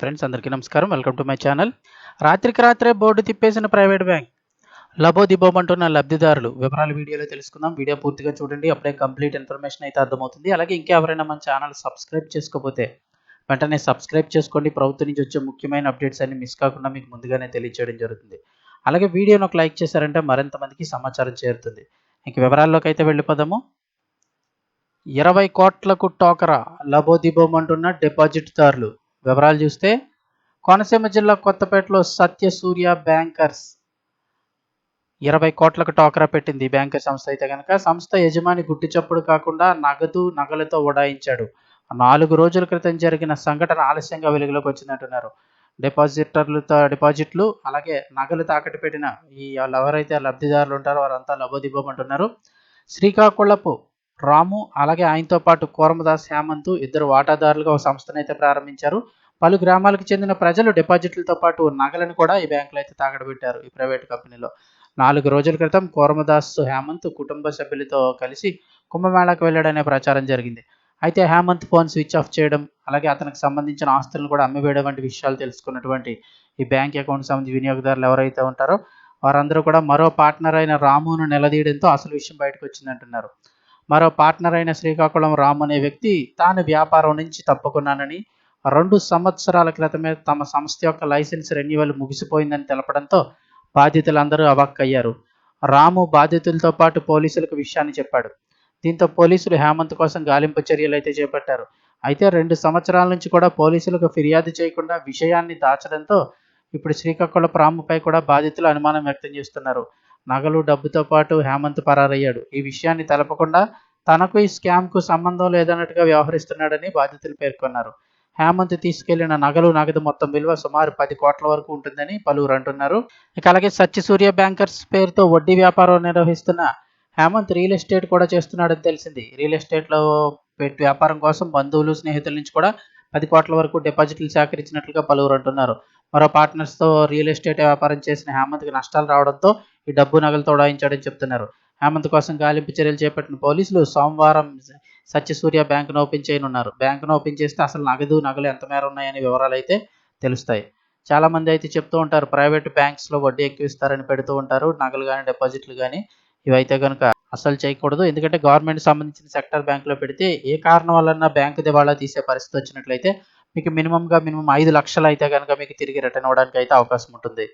Friends అందరికీ నమస్కారం. Welcome to my channel రాత్రికి రాత్రే బోర్డు తిప్పేసిన ప్రైవేట్ బ్యాంక్. లబోదిబోమంటున్న లబ్ధిదారులు. వివరాలు వీడియోలో తెలుసుకుందాం. వీడియో పూర్తిగా చూడండి. అప్పుడే కంప్లీట్ ఇన్ఫర్మేషన్ అయితే అర్థమవుతుంది. అలాగే ఇంకెవరైనా మన ఛానల్ సబ్స్క్రైబ్ చేసుకోకపోతే వెంటనే సబ్స్క్రైబ్ చేసుకోండి. ప్రభుత్వం నుంచి వచ్చే ముఖ్యమైన అప్డేట్స్ అన్ని మిస్ కాకుండా మీకు ముందుగానే తెలియజేయడం జరుగుతుంది. అలాగే వీడియోను ఒక లైక్ చేశారంటే మరింత మందికి సమాచారం చేరుతుంది. ఇంక వివరాల్లోకి అయితే వెళ్ళిపోదాము. ఇరవై కోట్లకు టోకరా. లబోదిబోమంటున్న డిపాజిట్దారులు. వివరాలు చూస్తే కోనసీమ జిల్లా కొత్తపేటలో సత్య సూర్య బ్యాంకర్స్ ఇరవై కోట్లకు టోకరా పెట్టింది ఈ బ్యాంకర్ సంస్థ అయితే కనుక సంస్థ యజమాని గుట్టి చప్పుడు కాకుండా నగదు నగలతో ఉడాయించాడు నాలుగు రోజుల క్రితం జరిగిన సంఘటన ఆలస్యంగా వెలుగులోకి వచ్చిందంటున్నారు. డిపాజిటర్లతో డిపాజిట్లు అలాగే నగలు తాకట్టు పెట్టిన ఈ వాళ్ళు ఎవరైతే లబ్ధిదారులు ఉంటారో వారంతా లబోదిబ్బోమంటున్నారు శ్రీకాకుళపు రాము అలాగే ఆయనతో పాటు కోరమదాస్ హేమంత్ ఇద్దరు వాటాదారులుగా ఒక సంస్థను అయితే ప్రారంభించారు. పలు గ్రామాలకు చెందిన ప్రజలు డిపాజిట్లతో పాటు నగలను కూడా ఈ బ్యాంకులో అయితే తాగడబెట్టారు ఈ ప్రైవేట్ కంపెనీలో. నాలుగు రోజుల క్రితం కోరమదాస్ హేమంత్ కుటుంబ సభ్యులతో కలిసి కుంభమేళాకు వెళ్ళాడనే ప్రచారం జరిగింది. అయితే హేమంత్ ఫోన్ స్విచ్ ఆఫ్ చేయడం అలాగే అతనికి సంబంధించిన ఆస్తులను కూడా అమ్మివేయడం వంటి విషయాలు తెలుసుకున్నటువంటి ఈ బ్యాంక్ అకౌంట్ సంబంధించి వినియోగదారులు ఎవరైతే ఉంటారో వారందరూ కూడా మరో పార్ట్నర్ అయిన రామును నిలదీయడంతో అసలు విషయం బయటకు వచ్చిందంటున్నారు. మరో పార్ట్నర్ అయిన శ్రీకాకుళం రామ్ అనే వ్యక్తి తాను వ్యాపారం నుంచి తప్పుకున్నానని రెండు సంవత్సరాల క్రితమే తమ సంస్థ యొక్క లైసెన్స్ రెన్యువల్ ముగిసిపోయిందని తెలపడంతో బాధితులందరూ అవాక్కయ్యారు. రాము బాధితులతో పాటు పోలీసులకు విషయాన్ని చెప్పాడు. దీంతో పోలీసులు హేమంత్ కోసం గాలింపు చర్యలు అయితే చేపట్టారు. అయితే రెండు సంవత్సరాల నుంచి కూడా పోలీసులకు ఫిర్యాదు చేయకుండా విషయాన్ని దాచడంతో ఇప్పుడు శ్రీకాకుళం రాముపై కూడా బాధితులు అనుమానం వ్యక్తం చేస్తున్నారు. నగలు డబ్బుతో పాటు హేమంత్ పరారయ్యాడు. ఈ విషయాన్ని తెలపకుండా తనకు ఈ స్కామ్కు సంబంధం లేదన్నట్టుగా వ్యవహరిస్తున్నాడని బాధితులు పేర్కొన్నారు. హేమంత్ తీసుకెళ్ళిన నగలు నగదు మొత్తం విలువ సుమారు పది కోట్ల వరకు ఉంటుందని పలువురు అంటున్నారు. ఇక అలాగే సత్యసూర్య బ్యాంకర్స్ పేరుతో వడ్డీ వ్యాపారం నిర్వహిస్తున్న హేమంత్ రియల్ ఎస్టేట్ కూడా చేస్తున్నాడని తెలిసింది. రియల్ ఎస్టేట్లో పెట్టి వ్యాపారం కోసం బంధువులు స్నేహితుల నుంచి కూడా పది కోట్ల వరకు డిపాజిట్లు సేకరించినట్లుగా పలువురు అంటున్నారు. మరో పార్ట్నర్స్తో రియల్ ఎస్టేట్ వ్యాపారం చేసిన హేమంత్కి నష్టాలు రావడంతో ఈ డబ్బు నగలు తోడాయించాడని చెప్తున్నారు. హేమంత్ కోసం గాలింపు చర్యలు చేపట్టిన పోలీసులు సోమవారం సత్యసూర్య బ్యాంకును ఓపెన్ చేయనున్నారు. బ్యాంకును ఓపెన్ చేస్తే అసలు నగదు నగలు ఎంత మేర ఉన్నాయనే వివరాలు అయితే తెలుస్తాయి. చాలా మంది అయితే చెప్తూ ఉంటారు ప్రైవేట్ బ్యాంక్స్లో వడ్డీ ఎక్కువ ఇస్తారని పెడుతూ ఉంటారు. నగలు కానీ డిపాజిట్లు కానీ ఇవైతే కనుక అసలు చేయకూడదు. ఎందుకంటే గవర్నమెంట్ సంబంధించిన సెక్టర్ బ్యాంకులో పెడితే ఏ కారణం వలన బ్యాంకు దివాళా తీసే పరిస్థితి వచ్చినట్లయితే మీకు మినిమంగా మినిమం ఐదు లక్షలు అయితే కనుక మీకు తిరిగి రిటర్న్ అవ్వడానికి అయితే అవకాశం ఉంటుంది.